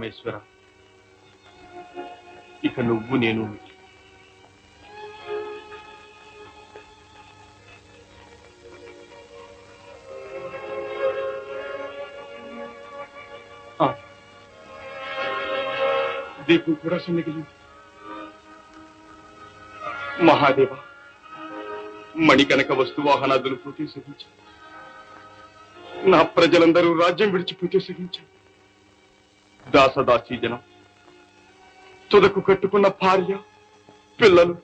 పరమేశ్వర. ఇక నువ్వు నేను దీపం కూడా సన్నగిలి మహాదేవ మణికనక వస్తు వాహనాదులు పూర్తి సహించారు నా ప్రజలందరూ రాజ్యం విడిచిపోతే సహించారు దాసదాసీ జనం తుదకు కట్టుకున్న భార్య పిల్లలు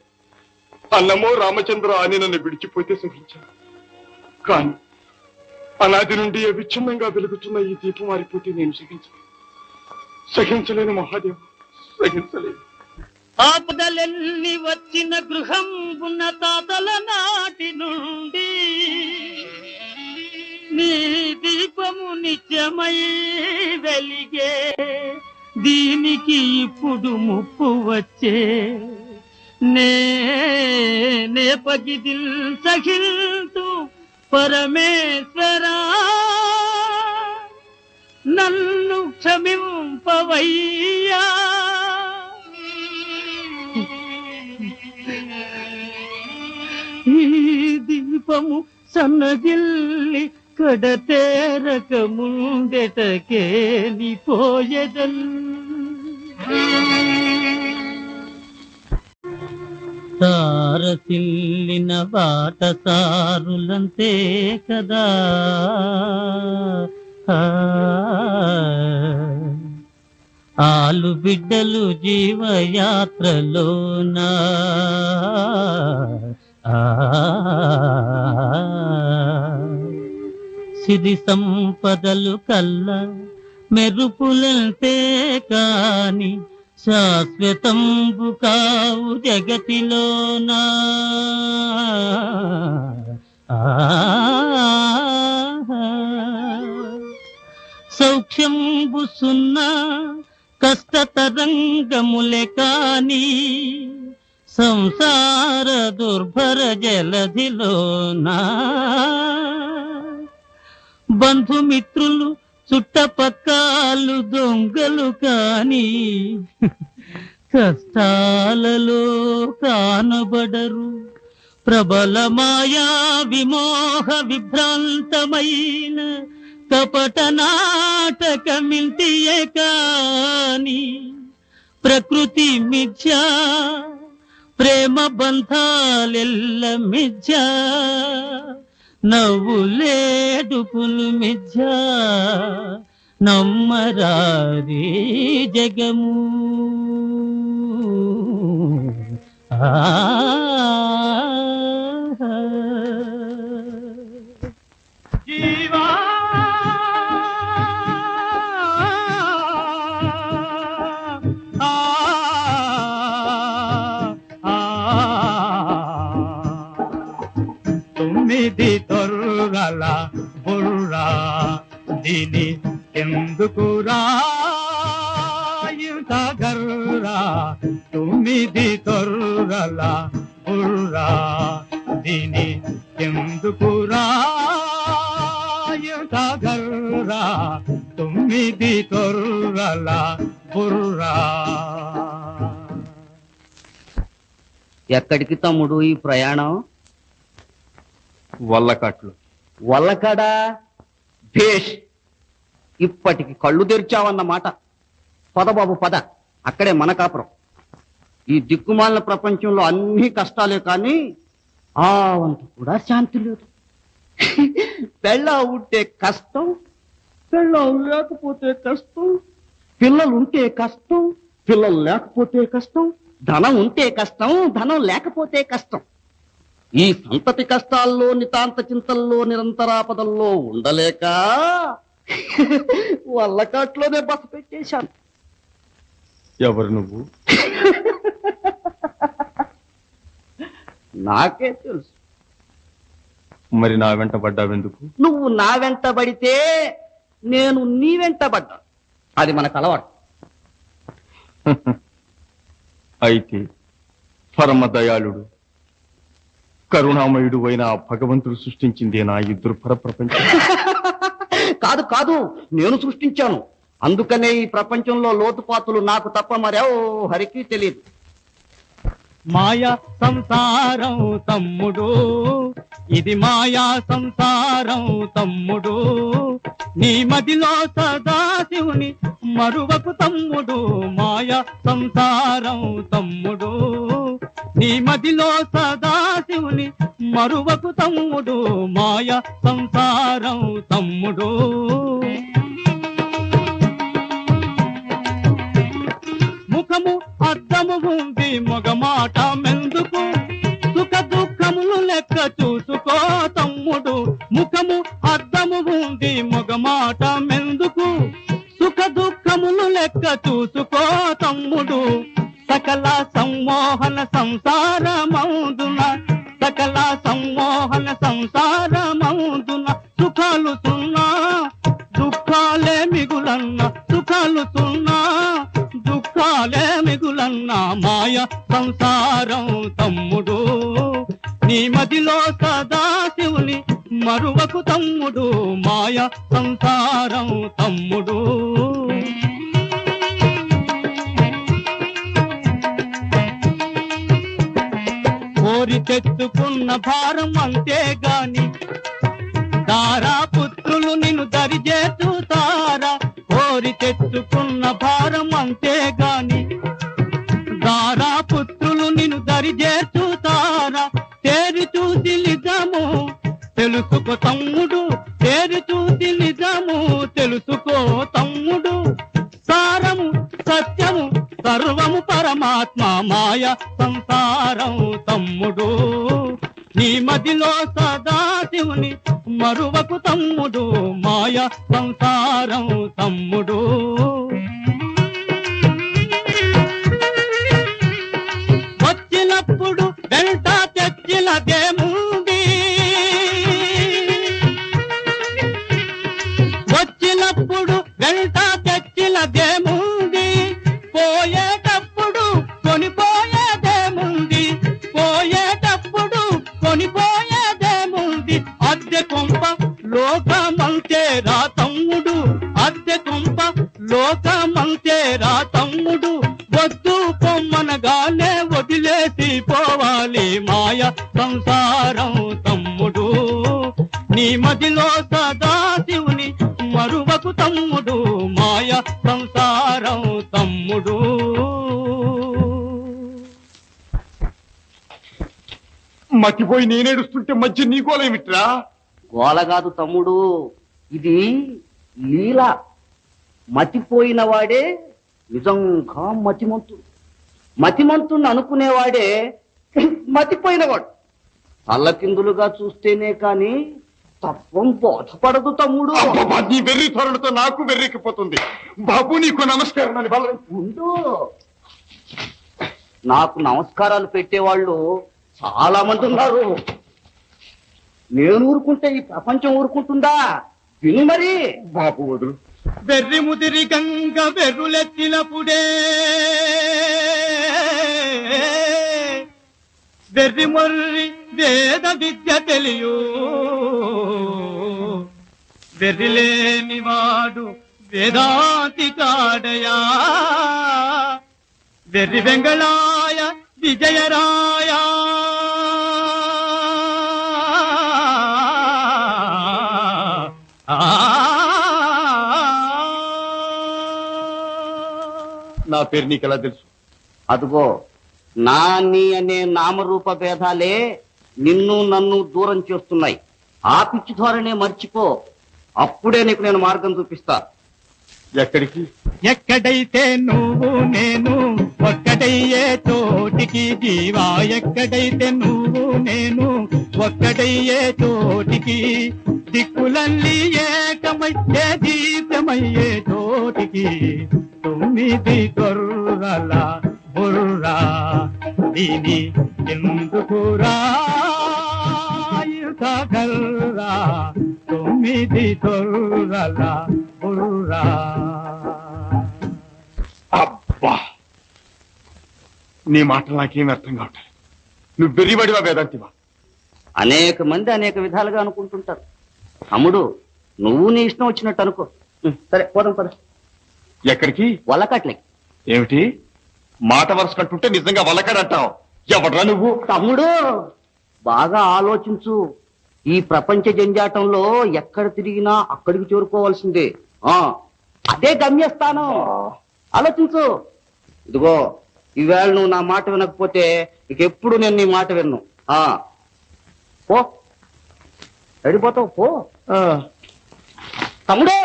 అన్నమో రామచంద్ర అని నన్ను విడిచిపోతే సహించాను కాని అనాది నుండి అవిచ్ఛిన్నంగా వెలుగుతున్న ఈ దీపం మారిపోతే నేను సహించలేను సహించలేను మహాదేవ సహించలేను ఆపదలెన్ని వచ్చిన గృహం ఉన్న తాతలనా దీనికి ఇప్పుడు ముప్పు వచ్చే. నే నే పగిదిల్ సహిల్తు పరమేశ్వరా. నన్ను క్షమింపవయ్యా. ఈ దీపము సన్నగిల్లి కడతేరక ముందెటకే పోయదల్ తారసిల్లిన బాట సారులంతే కదా ఆలు బిడ్డలు జీవయాత్రలోనా. ఆ, సిరి సంపదలు కల్లా మెరుపులంతే కాని శాశ్వతంబు కావు జగతిలోనా. సౌఖ్యంబు సున్నా కష్టతరంగములే కాని సంసార దుర్భర జలధిలోనా. బంధుమిత్రులు చుట్టపక్కలు దొంగలు కాని కష్టాలలో కానబడరు. ప్రబల మాయా విమోహ విభ్రాంతమైన కపట నాటకమింటియే కాని ప్రకృతి మిథ్యా ప్రేమ బంధాలెల్ల మిథ్యా. నవ్వులేడుపులు మిథ్యా నమ్మరారి జగము. ఆ. దీని ఎందుకురా ఇంత గర్రా తొమ్మిది తొర్రల బుర్రా? దీని ఎందుకురా ఇంత గర్రా తొమ్మిది తొర్రల బుర్రా? ఎక్కడికి తమ్ముడు ఈ ప్రయాణం? వల్లకాట్లు. వల్లకడా? భేష్. ఇప్పటికి కళ్ళు తెరిచావన్నమాట పద బాబు పద. అక్కడే మన కాపురం. ఈ దిక్కుమాలిన ప్రపంచంలో అన్ని కష్టాలే కానీ ఆ వంతు కూడా శాంతి లేదు. పెళ్ళ ఉంటే కష్టం పెళ్ళ లేకపోతే కష్టం పిల్లలు ఉంటే కష్టం పిల్లలు లేకపోతే కష్టం ధనం ఉంటే కష్టం ధనం లేకపోతే కష్టం. ఈ సంతతి కష్టాల్లో నితాంత చింతల్లో నిరంతరాపదల్లో ఉండలేక వల్లకాట్లోనే బస పెట్టేశాను. ఎవరు నువ్వు? నాకే తెలుసు. మరి నా వెంట పడ్డావెందుకు? నువ్వు నా వెంట పడితే నేను నీ వెంట పడ్డా అది మనకు అలవాటు. అయితే పరమ దయాళుడు కరుణామయుడు అయిన భగవంతుడు సృష్టించిందే నా ఈ దుర్భర ప్రపంచం. కాదు కాదు నేను సృష్టించాను. అందుకనే ఈ ప్రపంచంలో లోతుపాతులు నాకు తప్ప మరెవరికి తెలియదు. మాయా సంసారం తమ్ముడు. ఇది మాయా సంసారం తమ్ముడు. నీ మదిలో సదాశివుని మరువకు తమ్ముడు. మాయా సంసారం తమ్ముడు. నీ మదిలో సదాశివుని మరువకు తమ్ముడు. మాయా సంసారం తమ్ముడు. ముఖము అద్దము ఉంది మగ సుఖ దుఃఖములు లెక్క చూసుకో తమ్ముడు. ముఖము అద్దము ఉంది మగ సుఖ దుఃఖములు లెక్క చూసుకో తమ్ముడు. సకల సమ్మోహన సంసారమౌదున సకల సమ్మోహన సంసారమౌదున సుఖాలు సున్నా దుఃఖాలే మిగులన్న సుఖాలు సున్నా. నా మాయ సంసారం తమ్ముడు. నీ మదిలో సదాశివుని మరువకు తమ్ముడు. మాయ సంసారం తమ్ముడు. కోరి తెచ్చుకున్న భారం అంతే గాని తారా పుత్రులు నిన్ను దరిచేస్తారా కోరి తెచ్చుకున్న భారం అంతేగా తమ్ముడు పేరు చూసి నిజము తెలుసుకో తమ్ముడు. సారము సత్యము సర్వము పరమాత్మ మాయ సంసారం తమ్ముడు. నీ మదిలో సదాశివుని మరువకు తమ్ముడు మాయ సంసారం తమ్ముడు. లోకమంతే రా తమ్ముడు. అద్దె కొంప లోకమంతే రా తమ్ముడు. వద్దు పొమ్మనగానే వదిలేసి పోవాలి మాయ సంసారం తమ్ముడు. నీ మదిలో సదాశివుని మరువకు తమ్ముడు. మాయ సంసారం తమ్ముడు. మతిపోయి నేనేడుస్తుంటే మధ్య నీకోలేమిట్రా గోల కాదు తమ్ముడు. ఇది లీల. మతిపోయిన వాడే నిజంగా మతిమంతుడు. మతిమంతుని అనుకునేవాడే మతిపోయినవాడు. తల్లకిందులుగా చూస్తేనే కాని తత్వం బోధపడదు తమ్ముడు. అబ్బబ్బా, నీ వెర్రి ధోరణితో నాకు వెర్రెక్కిపోతుంది. బాబు నీకు నమస్కారం అని బలం ఉండు. నాకు నమస్కారాలు పెట్టేవాళ్ళు చాలా మంది ఉన్నారు. నేను ఊరుకుంటే ఈ ప్రపంచం ఊరుకుంటుందా? విను మరి. బాబు వదులు. వెర్రి ముదిరి గంగ వెర్రులెత్తినప్పుడే వెర్రి మొర్రి వేద విద్య తెలియు. వెర్రి లేని వాడు వేదాంతి కాడయా. వెర్రి వెంగళాయ విజయరాయ. నా పేరు నీకు ఎలా తెలుసు? అదిగో నా నీ అనే నామరూప భేదాలే నిన్ను నన్ను దూరం చేస్తున్నాయి. ఆ పిచ్చి ధోరణే మర్చిపో. అప్పుడే నీకు నేను మార్గం చూపిస్తా. ఎక్కడికి? ఎక్కడైతే నువ్వు నేను ఒక్కడయ్యే చోటికి జీవా. ఎక్కడైతే నువ్వు నేను ఒక్కడయ్యే చోటికి దిక్కులన్నీ ఏకమయ్యే దీపమయ్యే చోటికి తొమ్మిది గొర్రల బుర్రా. దీని ఎందుకురా? కర్రా తొమ్మిది బుర్రా. అబ్బా! నీ మాటలు నాకేం అర్థం కావట్లేదు. నువ్వు వెర్రివాడివా వేదాంతివా? అనేక మంది అనేక విధాలుగా అనుకుంటుంటారు. తమ్ముడు నువ్వు నీ ఇష్టం వచ్చినట్టు అనుకో. సరే పోదాం పద. ఎక్కడికి? వలకట్లకి ఏమిటి? మాట వరుస కట్టుంటే నిజంగా వలకడంటావు ఎవడ్రా నువ్వు? తమ్ముడు బాగా ఆలోచించు. ఈ ప్రపంచ జంజాటంలో ఎక్కడ తిరిగినా అక్కడికి చేరుకోవాల్సిందే. ఆ అదే గమ్యస్థానం. ఆలోచించు. ఇదిగో ఈవేళ నువ్వు నా మాట వినకపోతే ఇక ఎప్పుడు నేను నీ మాట విన్ను. ఆ. పో. వెళ్ళిపోతావు పో. తమ్ముడు!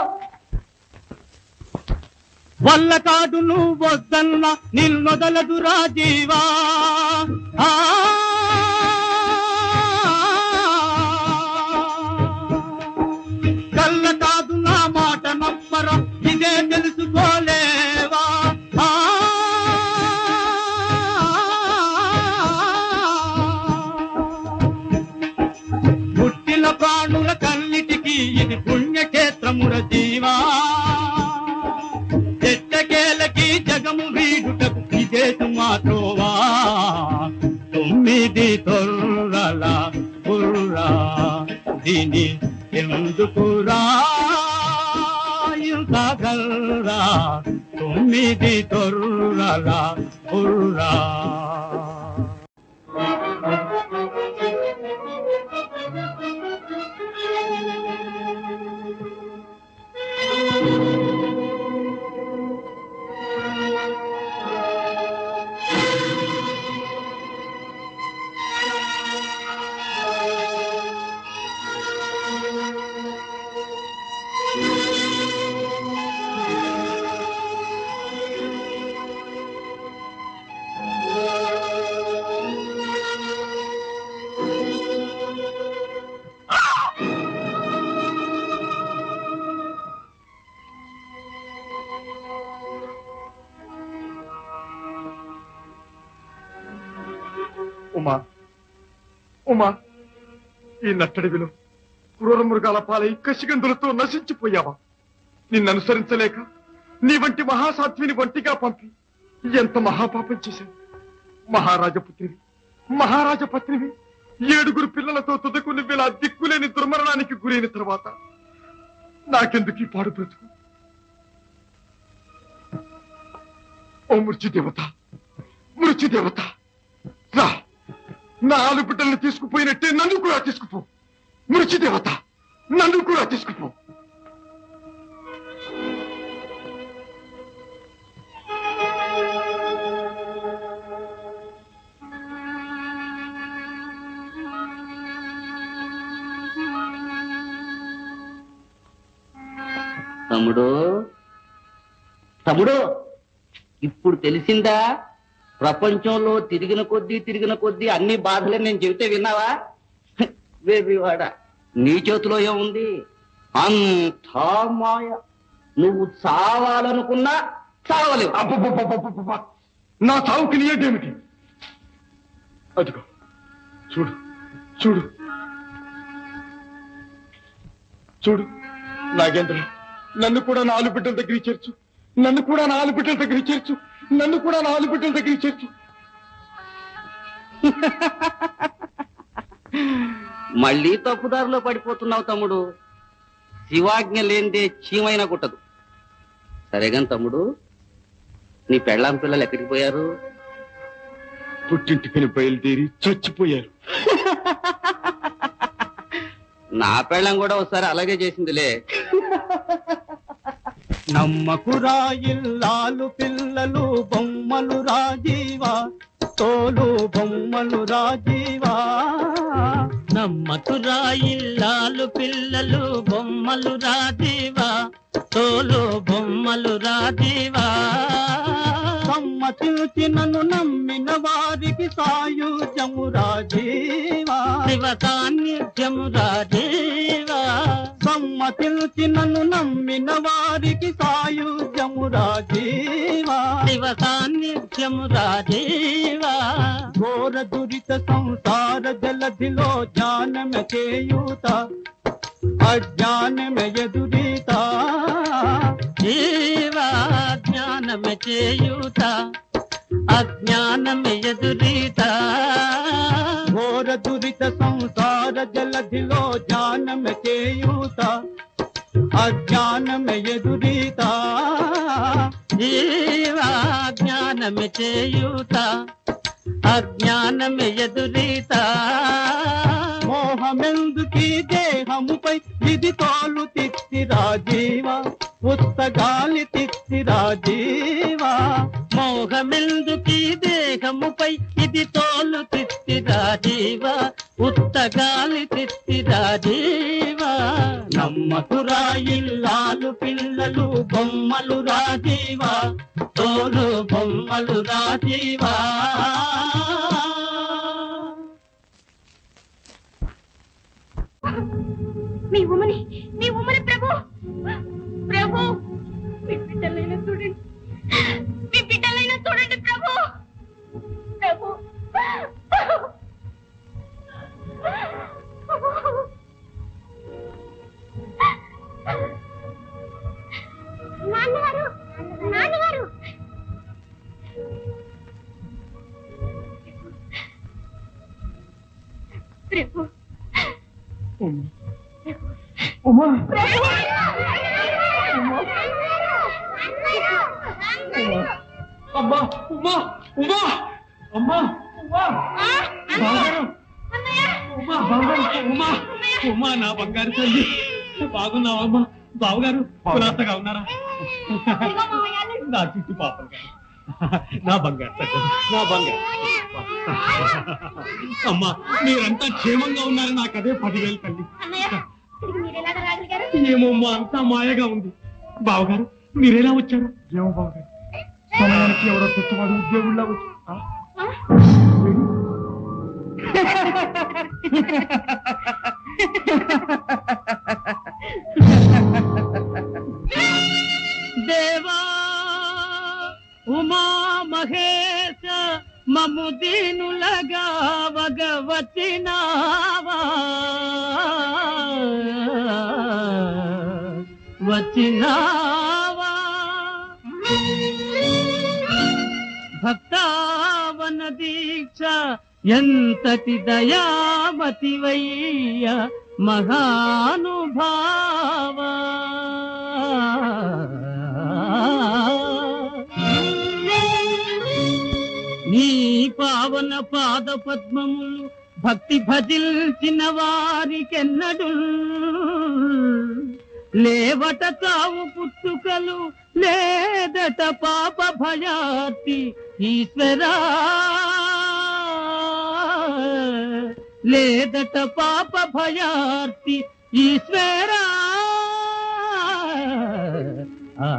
వల్ల కాడు నువ్వు వద్దన్న నిన్నొదలదు రాజీవా. జగము వీడుటకు ఇదేసు మాత్రోవా తొమ్మిది తొర్రల పుర్రా దీని ఎందుకురా ఇంతగల్రా తొమ్మిది తొర్రలా ఈ నట్టడివిలో క్రూర మృగాల పాలై కసిగందులతో నశించిపోయావా? నిన్ననుసరించలేక నీ వంటి మహాసాధ్విని వంటిగా పంపి ఎంత మహాపాపం చేశావు? మహారాజపుత్రివి మహారాజపత్నివి ఏడుగురు పిల్లలతో తుదకు నువ్విలా దిక్కులేని దుర్మరణానికి గురైన తర్వాత నాకెందుకు ఈ పాడు బ్రతుకు? ఓ మృత్యుదేవత మృత్యుదేవత రా! నా ఆలు బిడ్డల్ని తీసుకుపోయినట్టే నన్ను కూడా తీసుకుపో. మృత్యుదేవత నన్ను కూడా తీసుకుపో. తమ్ముడు? తమ్ముడు ఇప్పుడు తెలిసిందా? ప్రపంచంలో తిరిగిన కొద్దీ తిరిగిన కొద్దీ అన్ని బాధలే నేను చెబితే విన్నావా? వేపివాడ నీ చేతిలో ఏముంది? అంతా మాయ. నువ్వు చావాలనుకున్నా చావలేవు. అబ్బబ్బబ్బబ్బబ్బబ్బ! నా చావుకి నీ ఏమిటి? అదిగో చూడు చూడు. చూడు నాగేంద్ర నన్ను కూడా నాలుగు బిడ్డల దగ్గర చేర్చు. నన్ను కూడా నాలుగు బిడ్డల దగ్గర చేర్చు. నన్ను కూడా నా ఆలు బిడ్డల దగ్గరికి చేర్చు. మళ్ళీ తప్పుదారిలో పడిపోతున్నావు తమ్ముడు. శివాజ్ఞ లేనిదే చీమైనా కుట్టదు. సరేగాని తమ్ముడు నీ పెళ్ళాం పిల్లలు ఎక్కడికి పోయారు? పుట్టింటికని బయలుదేరి చచ్చిపోయారు. నా పెళ్ళం కూడా ఒకసారి అలాగే చేసిందిలే. నమ్మకురా ఇల్లాలు పిల్లలు బొమ్మలు రాజీవా తోలు బొమ్మలు రాజీవా. నమ్మకురా ఇల్లాలు పిల్లలు బొమ్మలు రాజీవా తోలు బొమ్మలు రాజీవా. సమ్మతిల్చినను నమ్మిన వారికి సాయుజము రాజీవా. శివ సాన్నిధ్యము రాజీవా సమ్మతిల్చినను నమ్మిన వారికి సాయుజము రాజీవా. శివ సాన్నిధ్యము రాజీవా. ఘోర దురిత సంసార జలధిలో జ్ఞానమ చేయూత అజ్ఞానమ ఎదురీత. జీవా జ్ఞానమ చేయూత అజ్ఞానమ ఎదురీత. ఘోర దురిత సంసార జలధిలో జ్ఞానమ చేయూత అజ్ఞానమే ఎదురీత జ్ఞానమే చేయుట అజ్ఞానమే ఎదురీత. మోహమెందుకీ దేహముపై విధి తోలు తిత్తి రాజీవ పుస్తగాలి తిత్తి రాజీవ. మోహమెందుకీ దేహముపై ఇది తోలు తిత్తి రాజీవ ఉత్తగాలి తిత్తి రాజీవ. నమ్మకురా ఇల్లాలు పిల్లలు బొమ్మలు రాజీవ. తోలు బొమ్మలు రాజీవా. మీ ఉమని మీ ఉమని ప్రభు. ప్రభు మీ బిడ్డలైనా చూడండి. మీ బిడ్డలైనా చూడండి ప్రభు. ప్రభు. ఉమా ఉమా నా బంగారు తల్లి. బాగున్నావమ్మా బావగారు కులాసగా ఉన్నారా? నా చుట్టూ పాపలు నా బంగారు తల్లి. నా బంగారు అమ్మా మీరంతా క్షేమంగా ఉన్నారు. నాకు అదే పదివేలు తల్లి. ఏమమ్మా అంతా మాయగా ఉంది. బావగారు మీరెలా వచ్చారు? ఏమో బావగారు సమయానికి ఎవరో పెట్టువాడు ఉద్యోగుల్లో వచ్చారు. देवा उमा महेश ममुदीनुलगा वगवतिनावा वचिनावा भक्तावन दीक्षा ఎంతటి దయామతివయ్య మహానుభావ? నీ పావన పాద పద్మములు భక్తి భజిల్చిన వారికెన్నడు లేవట తావు పుట్టుకలు లేదట పాప భయాతి ఈశ్వరా. లేదట పాప భయార్తి ఈశ్వరా ఆ